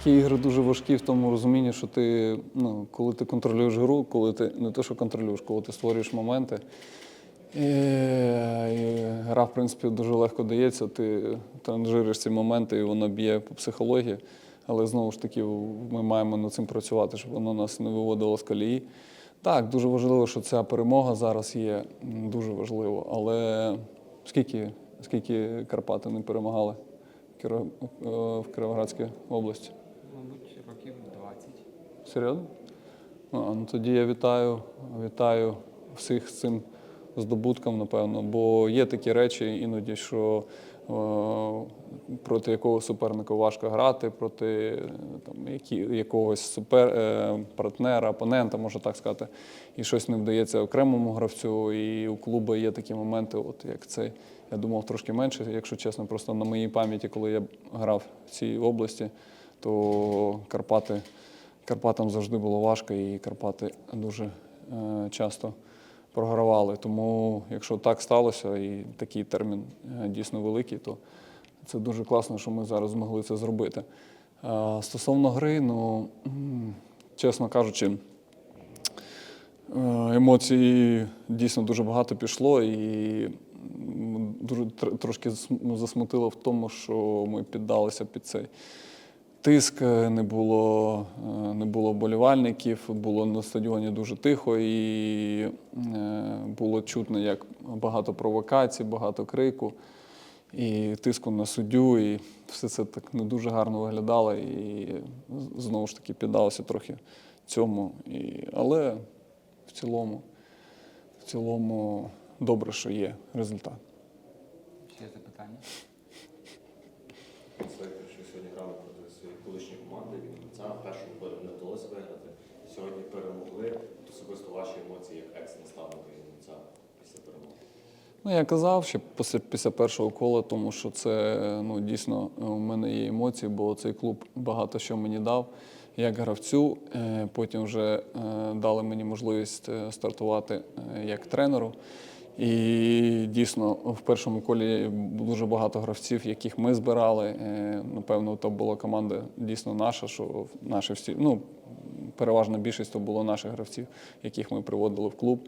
Такі ігри дуже важкі в тому розумінні, що ти, ну, коли ти контролюєш гру, коли ти не те, що контролюєш, коли ти створюєш моменти. І, і гра, в принципі, дуже легко дається. Ти транжириш ці моменти, і воно б'є по психології. Але знову ж таки, ми маємо над цим працювати, щоб воно нас не виводило з колії. Так, дуже важливо, що ця перемога зараз є. Дуже важливо. Але скільки, скільки Карпати не перемагали в е, Кіровоградській області? Мабуть, років 20. Серйозно? Ну тоді я вітаю, вітаю всіх з цим здобутком, напевно. Бо є такі речі іноді, що е, проти якого суперника важко грати, проти там, які, якогось супер, е, партнера, опонента, можна так сказати, і щось не вдається окремому гравцю. І у клубу є такі моменти, от як цей. Я думав трошки менше, якщо чесно, просто на моїй пам'яті, коли я грав в цій області, то Карпати. Карпатам завжди було важко, і Карпати дуже е, часто програвали. Тому, якщо так сталося, і такий термін е, дійсно великий, то це дуже класно, що ми зараз змогли це зробити. Е, стосовно гри, ну чесно кажучи, емоцій дійсно дуже багато пішло, і дуже трошки засмутило в тому, що ми піддалися під цей тиск, е, не було, е, не було болівальників, було на стадіоні дуже тихо, і е, було чутно, як багато провокацій, багато крику і тиску на суддю, і все це так не дуже гарно виглядало. І знову ж таки піддалося трохи цьому. І, але в цілому, в цілому добре, що є результат. Ще запитання. Знаєте, що сьогодні грали проти своєї колишньої команди від Вінниця. В першому колі не вдалося виграти. Сьогодні перемогли. От Особисто ваші емоції як екс-наставника Вінниця після перемоги. Ну, я казав ще після, після першого кола, тому що це ну, дійсно е, у мене є емоції, бо цей клуб багато що мені дав як гравцю. Е, Потім вже е, дали мені можливість стартувати як тренеру. І дійсно в першому колі дуже багато гравців, яких ми збирали. Напевно, то була команда дійсно наша, що наші всі, ну, переважна більшість то було наших гравців, яких ми приводили в клуб.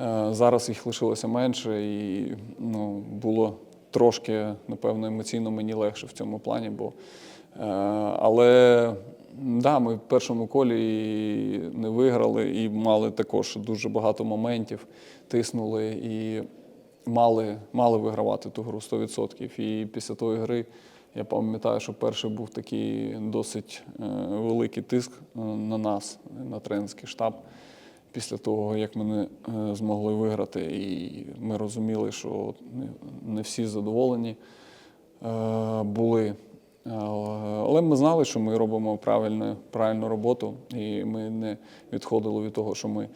Е, Зараз їх лишилося менше, і ну, було трошки, напевно, емоційно мені легше в цьому плані. Бо, е, але да, ми в першому колі не виграли, і мали також дуже багато моментів, тиснули і мали, мали вигравати ту гру 100%. І після тої гри я пам'ятаю, що перший був такий досить е, великий тиск е, на нас, на тренерський штаб після того, як ми не е, змогли виграти, і ми розуміли, що не- всі задоволені були. Але ми знали, що ми робимо правильну, правильну роботу, і ми не відходили від того, що ми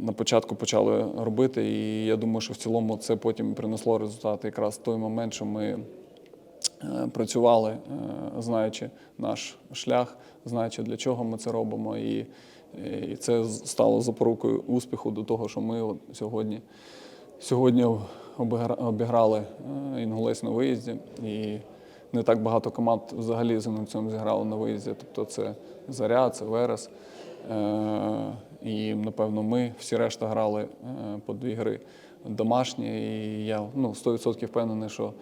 на початку почали робити. І я думаю, що в цілому це потім принесло результат. Якраз той момент, що ми працювали, е, знаючи наш шлях, знаючи, для чого ми це робимо. І, це стало запорукою успіху до того, що ми от сьогодні, сьогодні обіграли е, інгулець на виїзді. І не так багато команд взагалі з інгульцем зіграли на виїзді. Тобто це Заря, це Верес. Е, І, напевно, ми всі решта грали е, по дві гри домашні. І я ну, 100% впевнений, що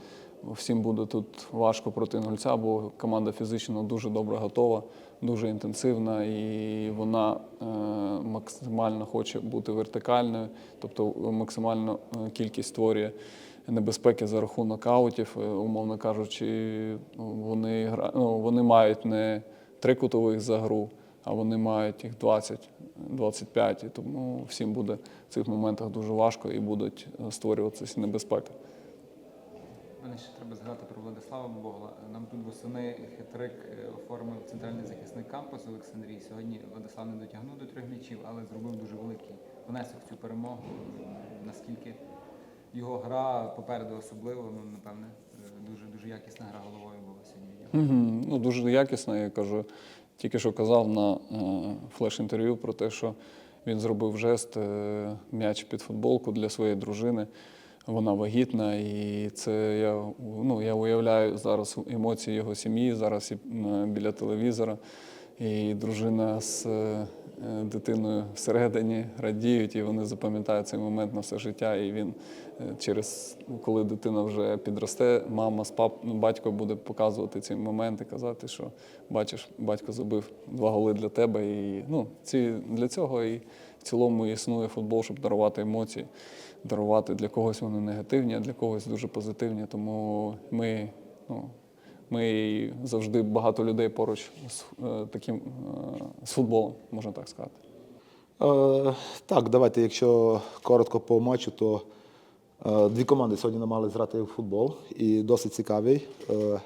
всім буде тут важко проти інгульця, бо команда фізично дуже добре готова, дуже інтенсивна, і вона е, максимально хоче бути вертикальною, тобто максимально е, кількість створює небезпеки за рахунок аутів, е, умовно кажучи, вони, гра- ну, вони мають не три кутових за гру, а вони мають їх 20, 25, і тому всім буде в цих моментах дуже важко і будуть е, створюватися небезпеки. Мене ще треба згадати про Владислава Богла. Нам тут восени хитрик е, оформив центральний захисник кампус в Олександрії. Сьогодні Владислав не дотягнув до трьох м'ячів, але зробив дуже великий внесок в цю перемогу. Наскільки його гра попереду особливо, ну напевне, е, дуже дуже якісна гра головою була сьогодні. Угу. Ну, дуже якісно, я кажу. Тільки що казав на е, флеш-інтерв'ю про те, що він зробив жест, м'яч під футболку для своєї дружини. Вона вагітна, і це я, ну, я уявляю зараз емоції його сім'ї, зараз м, біля телевізора. І дружина з е, дитиною всередині радіють, і вони запам'ятають цей момент на все життя. І він е, через коли дитина вже підросте, мама з пап, ну, батько буде показувати ці моменти, казати, що бачиш, батько забив два голи для тебе. І ну, ці для цього і в цілому існує футбол, щоб дарувати емоції, дарувати для когось вони негативні, а для когось дуже позитивні. Тому ми, ну, ми завжди багато людей поруч з е, таким е, з футболом, можна так сказати. Е, так, давайте, якщо коротко по матчу, то е, дві команди сьогодні намагалися грати в футбол і досить цікавий. Е,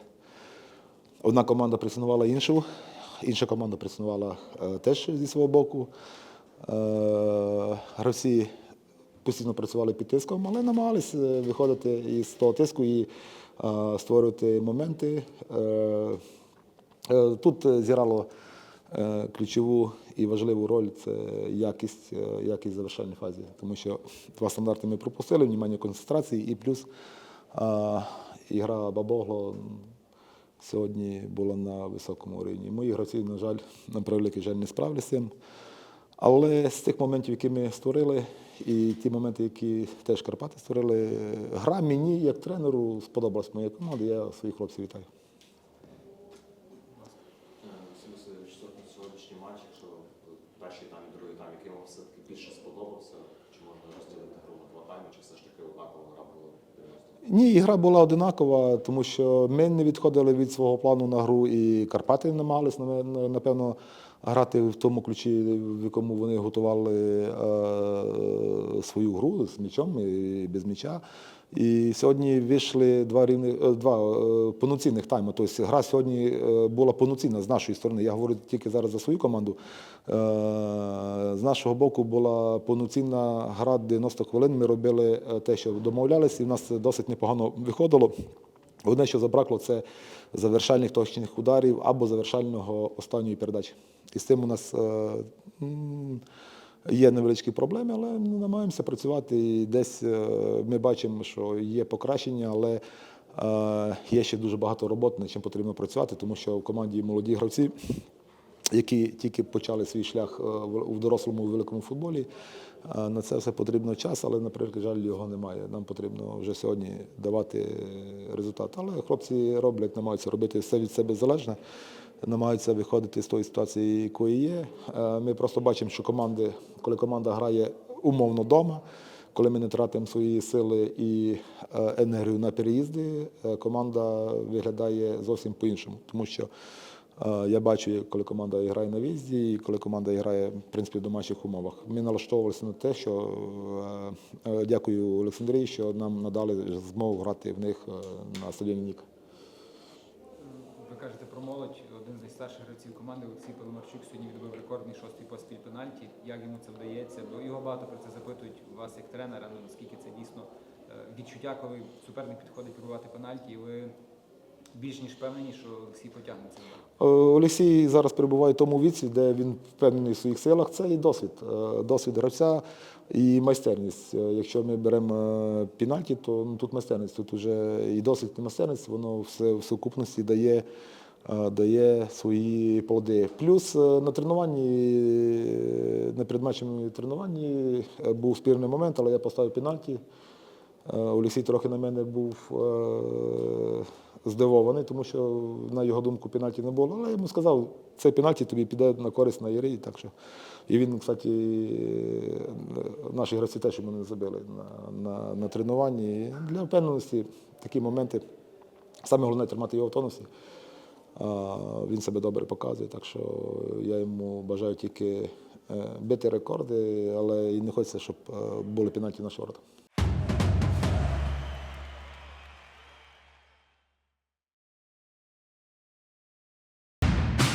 одна команда пресинувала іншу, інша команда пресинувала е, теж зі свого боку. Е, гравці постійно працювали під тиском, але намагалися е, виходити із того тиску і е, створювати моменти. Е, Тут зіграло ключову і важливу роль це якість, якість завершальної фазі, тому що два стандарти ми пропустили, внимання концентрації і плюс ігра Бабогло сьогодні була на високому рівні. Мої гравці, на жаль, на превеликий жаль, не справилися з цим. Але з тих моментів, які ми створили, і ті моменти, які теж Карпати створили, гра мені як тренеру сподобалась моя команда. Я своїх хлопців вітаю. Сьогоднішній вам все-таки більше сподобався, чи можна розділити гру на два тайми, чи все ж таки однакова гра була 90? Ні, гра була одинакова, тому що ми не відходили від свого плану на гру, і Карпати намагались на- на- напевно грати в тому ключі, в якому вони готували е, свою гру з м'ячом і без м'яча. І сьогодні вийшли два рівні, е, два е, повноцінних тайми. Тобто гра сьогодні була повноцінна з нашої сторони. Я говорю тільки зараз за свою команду. З нашого боку була повноцінна гра 90 хвилин. Ми робили те, що домовлялися, і в нас досить непогано виходило. Одне, що забракло, це завершальних точних ударів або завершального останньої передачі. І з цим у нас е, є невеличкі проблеми, але ми намагаємося працювати. І десь е, ми бачимо, що є покращення, але е, є ще дуже багато роботи, над чим потрібно працювати, тому що в команді молоді гравці які тільки почали свій шлях в дорослому великому футболі. На це все потрібно час, але, наприклад, жаль, його немає. Нам потрібно вже сьогодні давати е, результат. Але хлопці роблять, намагаються робити все від себе залежне, намагаються виходити з тої ситуації, якої є. Е, Ми просто бачимо, що команди, коли команда грає умовно вдома, коли ми не тратимо свої сили і е, енергію на переїзди, команда виглядає зовсім по-іншому. Тому що Я бачу, коли команда грає на в'їзді, і коли команда грає в принципі в домашніх умовах. Ми налаштовувалися на те, що е, е, дякую Олександрії, що нам надали змогу грати в них е, на стадіоні Нік. Ви кажете про молодь. Один з найстарших гравців команди Олексій Пономарчук сьогодні відбив рекордний шостий поспіль пенальті. Як йому це вдається? Бо його багато про це запитують вас як тренера. Ну наскільки це дійсно відчуття, коли суперник підходить пробувати пенальті, і ви більш ніж впевнені, що Олексій потягне це. Е, Олексій зараз перебуває в тому віці, де він впевнений в своїх силах. Це і досвід, е, досвід гравця і майстерність. Е, Якщо ми беремо пенальті, то ну, тут майстерність. Тут вже і досвід, і майстерність, воно все в сукупності дає, дає свої плоди. Плюс на тренуванні, на передматчевому тренуванні був спірний момент, але я поставив пенальті. Е, Олексій трохи на мене був е, здивований, тому що, на його думку, пенальті не було. Але я йому сказав, цей пенальті тобі піде на користь на Єрі. Так що. І він, кстати, е, наші гравці теж йому не забили на, на, на тренуванні. І Для впевненості такі моменти. Саме головне тримати його в тонусі. Він себе добре показує, так що я йому бажаю тільки бити рекорди, але і не хочеться, щоб були пенальті на ворота.